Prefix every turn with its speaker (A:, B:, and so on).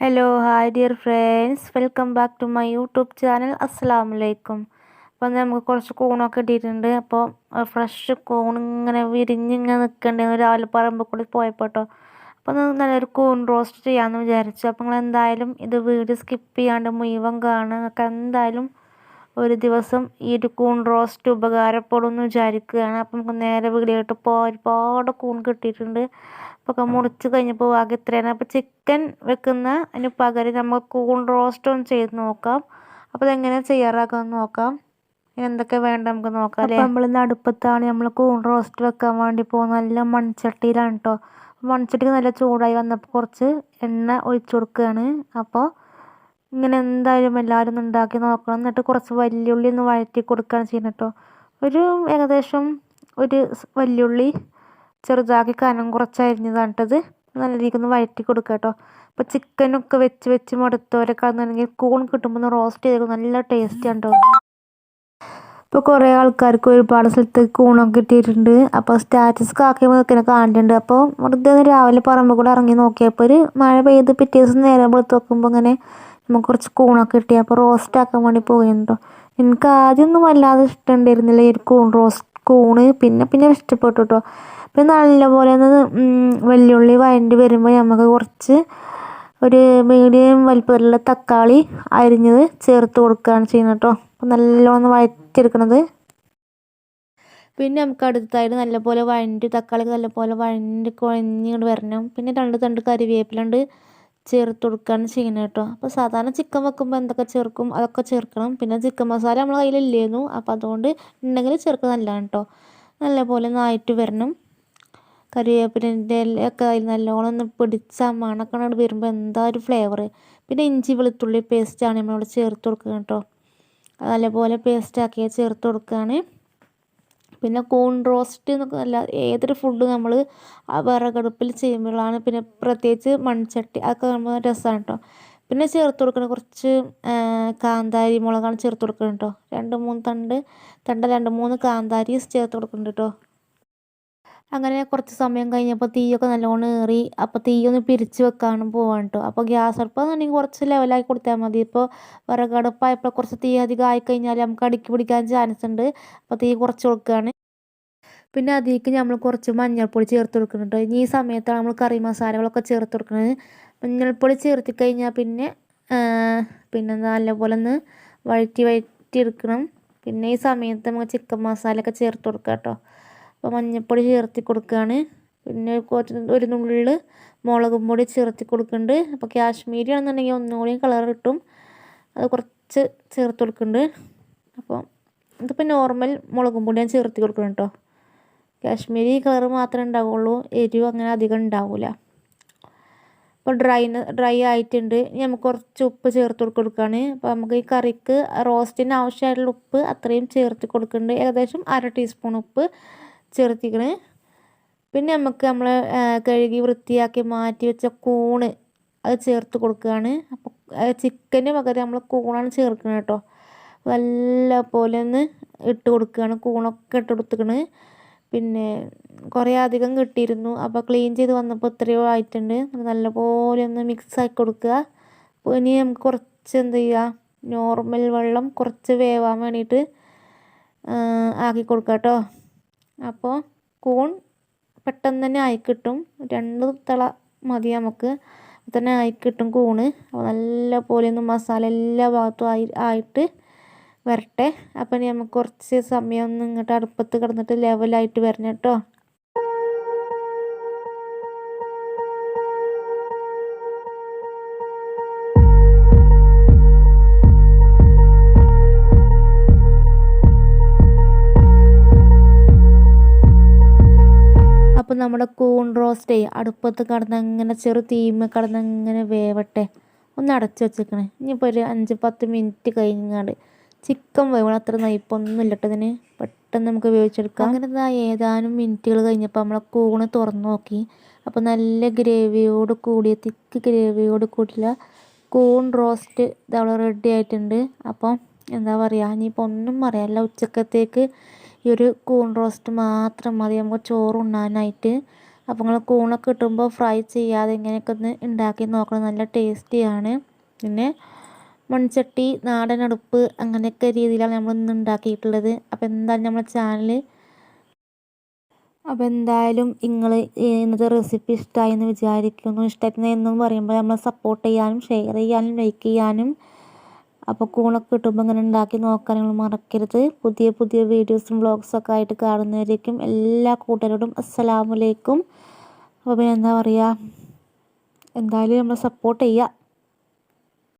A: Hello hi dear friends welcome back to my YouTube channel അസ്സാം വലൈക്കും അപ്പോൾ നമുക്ക് കുറച്ച് കൂണൊക്കെ ഇട്ടിട്ടുണ്ട്. അപ്പോൾ ഫ്രഷ് കൂൺ ഇങ്ങനെ വിരിഞ്ഞിങ്ങനെ നിൽക്കണ്ടേ രാവിലെ പറമ്പ് കൂടി പോയപ്പോൾ കേട്ടോ അപ്പോൾ നല്ലൊരു കൂൺ റോസ്റ്റ് ചെയ്യാമെന്ന് വിചാരിച്ചു. അപ്പോൾ നിങ്ങൾ എന്തായാലും ഇത് വീഡിയോ സ്കിപ്പ് ചെയ്യാണ്ട് മുഴുവൻ കാണുക. എന്തായാലും ഒരു ദിവസം ഈ ഒരു കൂൺ റോസ്റ്റ് ഉപകാരപ്പെടും എന്ന് വിചാരിക്കുകയാണ്. അപ്പം നമുക്ക് നേരെ വീഡിയോ ഇപ്പോൾ ഒരുപാട് കൂൺ കിട്ടിയിട്ടുണ്ട്. അപ്പോൾ മുറിച്ച് കഴിഞ്ഞപ്പോൾ ആകെ ഇത്രയാണ്. അപ്പോൾ ചിക്കൻ വെക്കുന്ന അതിന് പകരം നമ്മൾ കൂൺ റോസ്റ്റ് ഒന്ന് ചെയ്ത് നോക്കാം. അപ്പോൾ അതെങ്ങനെ ചെയ്യാറാക്കാമെന്ന് നോക്കാം. എന്തൊക്കെ വേണ്ട നമുക്ക് നോക്കാം അപ്പോൾ നമ്മൾ ഇന്ന് അടുപ്പത്താണ് നമ്മൾ കൂൺ റോസ്റ്റ് വെക്കാൻ വേണ്ടി പോകുന്നത്. നല്ല മൺചട്ടിയിലാണ് കേട്ടോ മൺചട്ടിക്ക് നല്ല ചൂടായി വന്നപ്പോൾ കുറച്ച് എണ്ണ ഒഴിച്ചു കൊടുക്കുകയാണ് അപ്പോൾ ഇങ്ങനെ എന്തായാലും എല്ലാവരും ഒന്ന് ഉണ്ടാക്കി നോക്കണം. എന്നിട്ട് കുറച്ച് വലിയുള്ളി ഒന്ന് വഴറ്റി കൊടുക്കുകയാണ് ചെയ്യുന്നത് കേട്ടോ ഒരു ഏകദേശം ഒരു വല്യുള്ളി ചെറുതാക്കി കനം കുറച്ച് അരിഞ്ഞതാണ് നല്ല രീതിക്ക് ഒന്ന് വഴറ്റി കൊടുക്കുക കേട്ടോ. അപ്പോൾ ചിക്കനൊക്കെ വെച്ച് വെച്ച് മടുത്തവരൊക്കെ ആണെന്നുണ്ടെങ്കിൽ കൂൺ കിട്ടുമ്പോൾ റോസ്റ്റ് ചെയ്ത് നല്ല ടേസ്റ്റ് ആണ് കേട്ടോ ഇപ്പോൾ കുറേ ആൾക്കാർക്ക് ഒരുപാട് സ്ഥലത്ത് കൂണൊക്കെ കിട്ടിയിട്ടുണ്ട്. അപ്പോൾ സ്റ്റാറ്റസ് കാക്കി നിൽക്കുന്ന കാണിട്ടുണ്ട് അപ്പോൾ വെറുതെ രാവിലെ പറമ്പ് കൂടെ ഇറങ്ങി നോക്കിയപ്പോൾ ഒരു മഴ പെയ്ത് പിറ്റേ ദിവസം നേരം വെളുത്ത് നോക്കുമ്പോൾ ഇങ്ങനെ നമുക്ക് കുറച്ച് കൂണൊക്കെ കിട്ടി. അപ്പോൾ റോസ്റ്റ് ആക്കാൻ വേണ്ടി പോകുന്നുണ്ടോ എനിക്ക് ആദ്യമൊന്നും വല്ലാതെ ഇഷ്ടമുണ്ടായിരുന്നില്ല ഈ ഒരു കൂൺ റോസ്റ്റ് കൂണ് പിന്നെ പിന്നെ ഇഷ്ടപ്പെട്ടു കേട്ടോ പിന്നെ നല്ലപോലെ ഒന്ന് വെല്ലുള്ളി വഴണ്ടി വരുമ്പോൾ നമുക്ക് കുറച്ച് ഒരു മീഡിയം വലിപ്പത്തിലുള്ള തക്കാളി അരിഞ്ഞത് ചേർത്ത് കൊടുക്കുകയാണ് ചെയ്യുന്നത് കേട്ടോ അപ്പോൾ നല്ലോണം വഴറ്റിയെടുക്കണത് പിന്നെ നമുക്ക് അടുത്തായിട്ട് നല്ലപോലെ വഴണ്ടി തക്കാളി നല്ലപോലെ വഴണ്ടി കുഴഞ്ഞിങ്ങോട്ട് വരണം. പിന്നെ രണ്ട് തണ്ട് കറിവേപ്പിലുണ്ട് ചേർത്ത് കൊടുക്കുകയാണ് ചെയ്യുന്നത് കേട്ടോ. അപ്പോൾ സാധാരണ ചിക്കൻ വെക്കുമ്പോൾ എന്തൊക്കെ ചേർക്കും? അതൊക്കെ ചേർക്കണം. പിന്നെ ചിക്കൻ മസാല നമ്മളെ കയ്യിലില്ലായിരുന്നു അപ്പോൾ അതുകൊണ്ട് ഉണ്ടെങ്കിൽ ചേർക്കുക നല്ലതാണ് കേട്ടോ. നല്ലപോലെ നായിട്ട് വരണം. കറിവേപ്പിന്റെ ഒക്കെ അതിൽ നല്ലോണം ഒന്ന് പിടിച്ച മണക്കണോട് വരുമ്പോൾ എന്താ ഒരു ഫ്ലേവർ പിന്നെ ഇഞ്ചി വെളുത്തുള്ളി പേസ്റ്റാണ് നമ്മളിവിടെ ചേർത്ത് കൊടുക്കുക കേട്ടോ. നല്ലപോലെ പേസ്റ്റാക്കിയാൽ ചേർത്ത് കൊടുക്കുകയാണ്. പിന്നെ കോൺ റോസ്റ്റ് എന്നൊക്കെ അല്ല ഏതൊരു ഫുഡ് നമ്മൾ ആ വിറകടുപ്പിൽ ചെയ്യുമ്പോഴാണ് പിന്നെ പ്രത്യേകിച്ച് മൺചട്ടി അതൊക്കെ നമ്മൾ രസമാണ് കേട്ടോ പിന്നെ ചേർത്ത് കൊടുക്കണം കുറച്ച് കാന്താരി മുളകാണ് ചേർത്ത് കൊടുക്കുന്നത് കേട്ടോ രണ്ട് മൂന്ന് തണ്ട് തണ്ട രണ്ട് മൂന്ന് കാന്താരി ചേർത്ത് കൊടുക്കുന്നുണ്ട് കേട്ടോ അങ്ങനെ കുറച്ച് സമയം കഴിഞ്ഞപ്പോൾ തീയൊക്കെ നല്ലോണം ഏറി. അപ്പോൾ തീയൊന്ന് പിരിച്ച് വെക്കാനും പോവാണ് കേട്ടോ. അപ്പോൾ ഗ്യാസ് അടുപ്പാണെന്നുണ്ടെങ്കിൽ കുറച്ച് ലെവലാക്കി കൊടുത്താൽ മതി. ഇപ്പോൾ വിറകടുപ്പായപ്പോൾ കുറച്ച് തീ അധികം ആയിക്കഴിഞ്ഞാൽ നമുക്ക് അടുക്കി പിടിക്കാൻ ചാൻസ് ഉണ്ട്. അപ്പോൾ തീ കുറച്ച് കൊടുക്കുകയാണ്. പിന്നെ അതിലേക്ക് നമ്മൾ കുറച്ച് മഞ്ഞൾപ്പൊടി ചേർത്ത് കൊടുക്കുന്നുണ്ട് ഇനി ഈ സമയത്താണ് നമ്മൾ കറി മസാലകളൊക്കെ ചേർത്ത് കൊടുക്കുന്നത്. മഞ്ഞൾപ്പൊടി ചേർത്തി കഴിഞ്ഞാൽ പിന്നെ പിന്നെ നല്ലപോലെ ഒന്ന് വഴറ്റി വഴറ്റി എടുക്കണം പിന്നെ ഈ സമയത്ത് നമുക്ക് ചിക്കൻ മസാലയൊക്കെ ചേർത്ത് കൊടുക്കാം കേട്ടോ. അപ്പോൾ മഞ്ഞൾപ്പൊടി ചേർത്തി കൊടുക്കുകയാണ് പിന്നെ കുറച്ച് ഒരു നുള്ളിൽ മുളകും പൊടി ചേർത്തി കൊടുക്കുന്നുണ്ട്. അപ്പോൾ കാശ്മീരി ആണെന്നുണ്ടെങ്കിൽ ഒന്നുകൂടി കളർ കിട്ടും. അത് കുറച്ച് ചേർത്ത് കൊടുക്കുന്നുണ്ട്. അപ്പോൾ ഇതിപ്പോൾ നോർമൽ മുളകും പൊടി ഞാൻ ചേർത്തി കൊടുക്കണം കേട്ടോ. കാശ്മീരി കളർ മാത്രമേ ഉണ്ടാവുള്ളൂ. എരിവ് അങ്ങനെ അധികം ഉണ്ടാവില്ല അപ്പോൾ ഡ്രൈ ഡ്രൈ ആയിട്ടുണ്ട്. ഇനി നമുക്ക് കുറച്ച് ഉപ്പ് ചേർത്ത് കൊടുക്കുകയാണ് അപ്പോൾ നമുക്ക് ഈ കറിക്ക് റോസ്റ്റിന് ആവശ്യമായിട്ടുള്ള ഉപ്പ് അത്രയും ചേർത്ത് കൊടുക്കുന്നുണ്ട്. ഏകദേശം അര ടീസ്പൂൺ ഉപ്പ്. ചേർത്തിക്കണ് പിന്നെ നമുക്ക് നമ്മൾ കഴുകി വൃത്തിയാക്കി മാറ്റി വെച്ച കൂണ് അത് ചേർത്ത് കൊടുക്കുകയാണ്. അപ്പോൾ ചിക്കന് പകരം നമ്മൾ കൂണാണ് ചേർക്കുന്നത് കേട്ടോ. നല്ല പോലെ ഒന്ന് ഇട്ട് കൊടുക്കുകയാണ്. കൂണൊക്കെ ഇട്ട് കൊടുത്തിക്കണ്. പിന്നെ കുറേ അധികം കിട്ടിയിരുന്നു. അപ്പോൾ ക്ലീൻ ചെയ്ത് വന്നപ്പോൾ എത്രയോ ആയിട്ടുണ്ട്. നല്ലപോലെ ഒന്ന് മിക്സ് ആക്കി കൊടുക്കുക. അപ്പോൾ ഇനി നമുക്ക് കുറച്ച് എന്ത് ചെയ്യുക നോർമൽ വെള്ളം കുറച്ച് വേവാൻ വേണ്ടിയിട്ട് ആക്കി കൊടുക്കുക കേട്ടോ. അപ്പോൾ കൂൺ പെട്ടെന്ന് തന്നെ ആയിക്കിട്ടും. രണ്ട് തള മതി നമുക്ക്. തന്നെ ആയിക്കിട്ടും കൂണ്. അപ്പോൾ നല്ല പോലെ ഒന്ന് മസാല എല്ലാ ഭാഗത്തും ആയി ആയിട്ട് വരട്ടെ. അപ്പം നമുക്ക് കുറച്ച് സമയം ഒന്ന് ഇങ്ങോട്ട് അടുപ്പത്ത് കിടന്നിട്ട് ലെവലായിട്ട് വരണം കേട്ടോ. അപ്പം നമ്മുടെ കൂൺ റോസ്റ്റേ അടുപ്പത്ത് കടന്നങ്ങനെ ചെറു തീമ കടന്നങ്ങനെ വേവട്ടെ. ഒന്ന് അടച്ചു വെച്ചേക്കണേ. ഇനിയിപ്പോൾ ഒരു അഞ്ച് പത്ത് മിനിറ്റ് കഴിഞ്ഞാണ്ട് ചിക്കൻ വേവണം അത്ര നയിപ്പൊന്നും ഇല്ലട്ടോ ഇതിന്. പെട്ടെന്ന് നമുക്ക് വേവിച്ചെടുക്കാം. അങ്ങനെ ഇതാ ഏതാനും മിനിറ്റുകൾ കഴിഞ്ഞപ്പോൾ നമ്മളെ കൂണ് തുറന്നു നോക്കി. അപ്പോൾ നല്ല ഗ്രേവിയോട് കൂടിയ തിക്ക് ഗ്രേവിയോട് കൂടിയുള്ള കൂൺ റോസ്റ്റ് ഇതവിടെ റെഡി ആയിട്ടുണ്ട്. അപ്പം എന്താ പറയുക ഇനിയിപ്പോൾ ഒന്നും പറയാനില്ല. ഉച്ചക്കത്തേക്ക് ഈ ഒരു കൂൺ റോസ്റ്റ് മാത്രം മതി. നമുക്ക് ചോറ് ഉണ്ണാനായിട്ട്. അപ്പോൾ നിങ്ങൾ കൂണൊക്കെ കിട്ടുമ്പോൾ ഫ്രൈ ചെയ്യാതെ ഇങ്ങനെയൊക്കെ ഒന്ന് ഉണ്ടാക്കി നോക്കണം. നല്ല ടേസ്റ്റിയാണ് പിന്നെ മൺചട്ടി നാടൻ അടുപ്പ് അങ്ങനെയൊക്കെ രീതിയിലാണ് നമ്മൾ ഇന്ന് ഉണ്ടാക്കിയിട്ടുള്ളത് അപ്പോൾ എന്തായാലും നമ്മുടെ ചാനൽ അപ്പോൾ എന്തായാലും നിങ്ങൾ ഇന്നത്തെ റെസിപ്പി ഇഷ്ടമായി എന്ന് വിചാരിക്കുന്നു. ഇഷ്ടമായിരുന്നു എന്നും പറയുമ്പോൾ നമ്മളെ സപ്പോർട്ട് ചെയ്യാനും ഷെയർ ചെയ്യാനും ലൈക്ക് ചെയ്യാനും അപ്പോൾ കൂണൊക്കെ കിട്ടുമ്പോൾ ഇങ്ങനെ ഉണ്ടാക്കി നോക്കാൻ നിങ്ങൾ മറക്കരുത്. പുതിയ പുതിയ വീഡിയോസും വ്ളോഗ്സൊക്കെ ആയിട്ട് കാണുന്നവരേക്കും എല്ലാ കൂട്ടരോടും അസ്സലാമലൈക്കും അപ്പോൾ പിന്നെ എന്താ പറയുക എന്തായാലും നമ്മൾ സപ്പോർട്ട് ചെയ്യുക